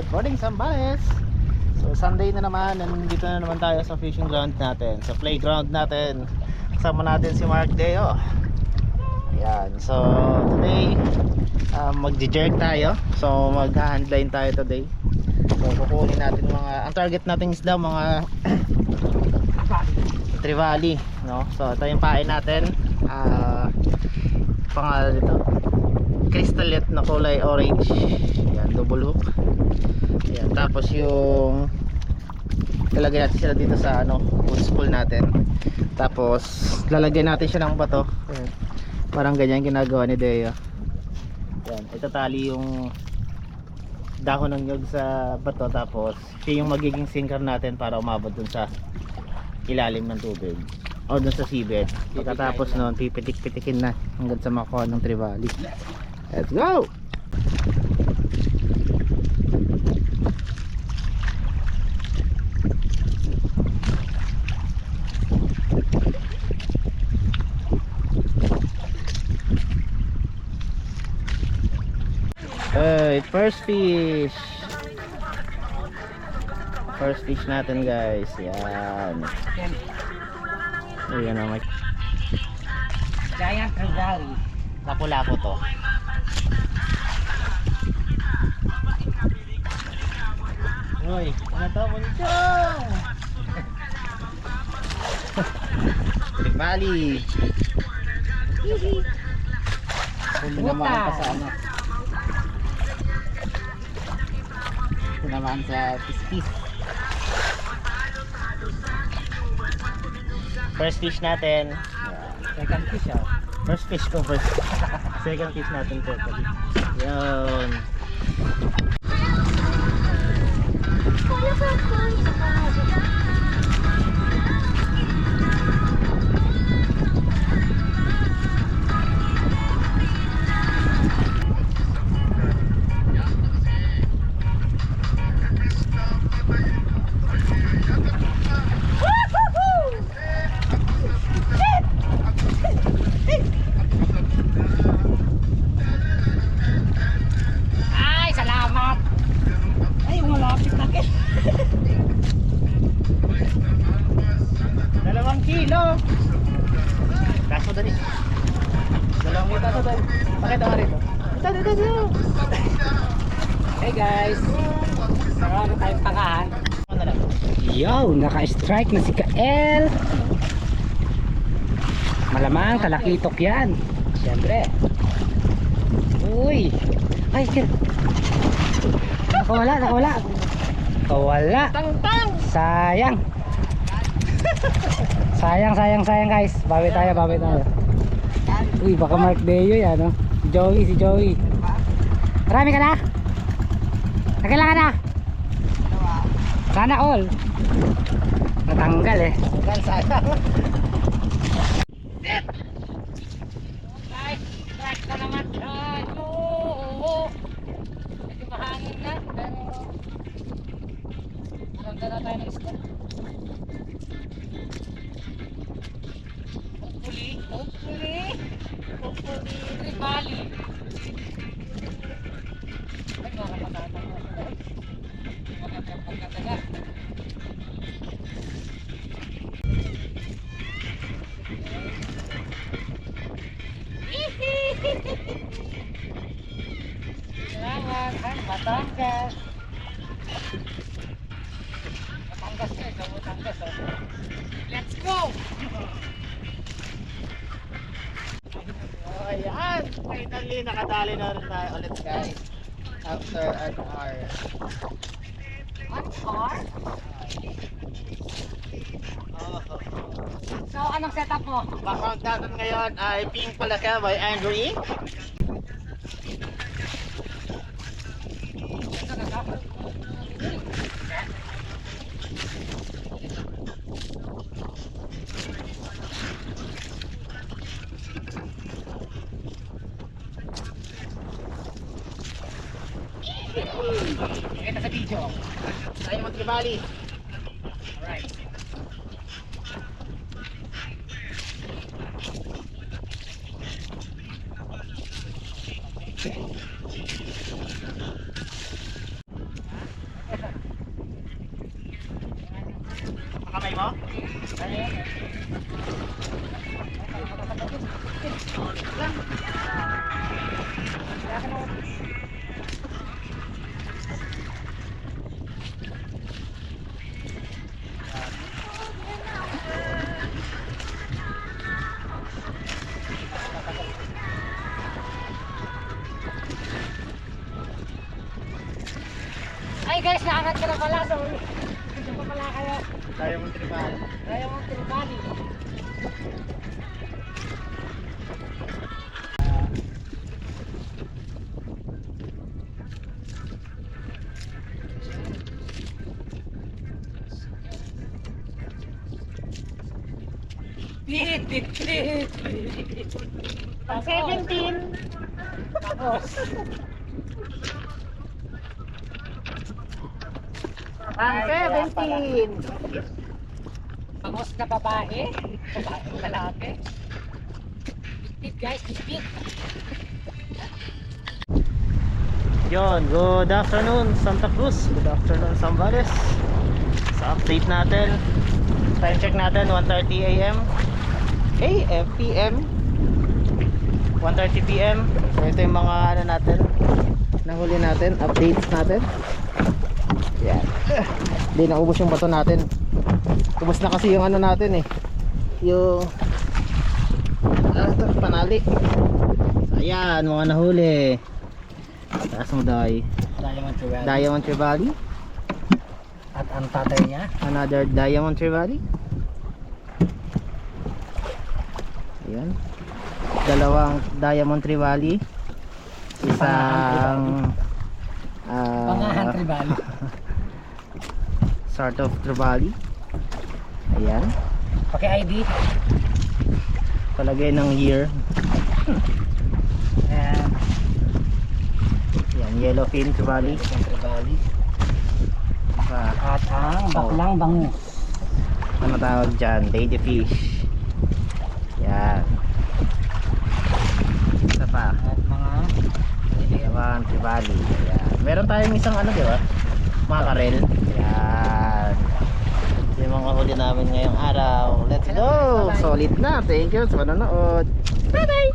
Good morning Sambales. So Sunday na naman, nandito na naman tayo sa fishing ground natin, sa playground natin. Kasama natin si Mark Deo. Ayan, so today um, magje-jerk tayo. So magha-handline tayo today. So kukunin natin mga, ang target natin is daw mga Trevally, no? So ito yung pain natin. Ah, pangalan nito. Crystalet na kulay orange. Double hook. Yan, tapos yung lalagyan natin sila dito sa ano, wood spool natin. Tapos lalagyan natin siya ng bato. Ayan. Parang ganyan ginagawa ni Deo. Yan, itatali yung dahon ng nyug sa bato tapos siya yung magiging sinker natin para umabot dun sa ilalim ng tubig o dun sa seabed pagkatapos nun pipitik-pitikin na hanggang sa makuha ng trevally let's go Hey, first fish. First fish natin, guys. Yan. Ayan na, Mike. Giant Regali. Napula ko to. Uy, ano to? Munchong! Trip Valley. Huli naman pa sa. Naman sa pispis. First fish natin. Second fish ah. First fish ko first. Second fish natin totally. Yun. Ay, Kilo to dali. Pakita mo rito. Ito, ito, ito. Hey guys! Marami tayong pangahan. Ano? Yo, naka-strike na si Kael. Malamang talakitok yan. Siyempre. Uy. Ay, kaya. Nakawala, nakawala. Nakawala. Sayang. sayang, sayang, sayang guys. Bawi tayo, bawi tayo. Uy, baka Mark Deo yan, no? Si Joey, si Joey. Marami ka na? Nakailangan na? Sana all. Natanggal eh. Hanggang sayang. Ay, strike na tayo. Medyo Ay, Batangas. Batangas na ito. Batangas. Oh. Let's go! Oh, ayan. Finally, nakadali na rin tayo ulit guys. After an hour. One hour? Oh. So, anong setup mo? Background natin ngayon ay Pink Palaka by Andrew E. Kita sa video. Tayo mag-Tribali. Alright. Mo? Ay guys, nakakat ka na pala. So, dito pa pala kayo. Tayo mong tripal. Kaya mong tribali. Pit, pit, pit. Ang 17. Tapos, Ang 17. Pangos na babae. Babae lalaki. Pit guys, pit. Yon, good afternoon Santa Cruz. Good afternoon Zambales. Sa update natin, time check natin 1:30 AM. AM, PM. 1:30 PM. So ito yung mga ano natin, nahuli natin, updates natin. Yan. Hindi naubos yung bato natin. Ubos na kasi yung ano natin eh. Yung to, panali. So, ayan, mga nahuli. Taas mo day. Diamond Tree Diamond Tree Valley. At ang tatay niya, Another Diamond Tree Valley. Ayan. Dalawang Diamond Tree Valley. Isang ah, Pangahan Tribali. Sort of Valley. Ayan. Paki-ID. Palagay ng year. Ayan. Ayan, Yellowfin Tree Valley. Tribali. Ah, At ang baklang bangus. ano tawag dyan? Ladyfish. Yan. Isa pa. At mga Dalawang Tree Valley. Ayan. Meron tayong isang ano, di ba? Mga karel. Ayan. Yung mga huli namin ngayong araw. Let's go! Solid na. Thank you sa panonood. Bye-bye!